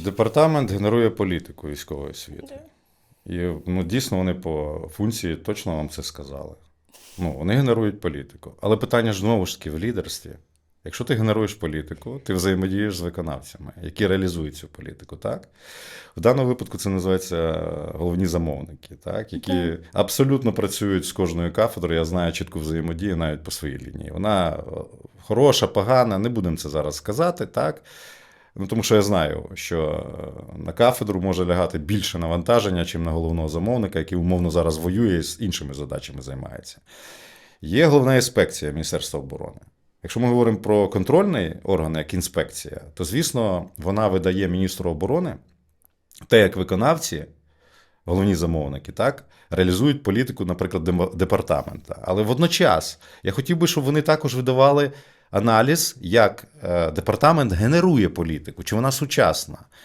Департамент генерує політику військової освіти. І ну, дійсно вони по функції точно вам це сказали. Ну, вони генерують політику. Але питання ж знову ж таки в лідерстві. Якщо ти генеруєш політику, ти взаємодієш з виконавцями, які реалізують цю політику, так? В даному випадку це називається головні замовники, так? які Так. абсолютно працюють з кожною кафедрою. Я знаю чітку взаємодію навіть по своїй лінії. Вона е, хороша, погана, не будемо це зараз сказати, так? Ну, тому що я знаю, що е, на кафедру може лягати більше навантаження, чим на головного замовника, який умовно зараз воює і з іншими задачами займається. Є головна інспекція Міністерства оборони. Якщо ми говоримо про контрольний орган, як інспекція, то звісно вона видає міністру оборони те, як виконавці, головні замовники, так, реалізують політику, наприклад, департамента. Але водночас я хотів би, щоб вони також видавали аналіз, як е, департамент генерує політику, чи вона сучасна.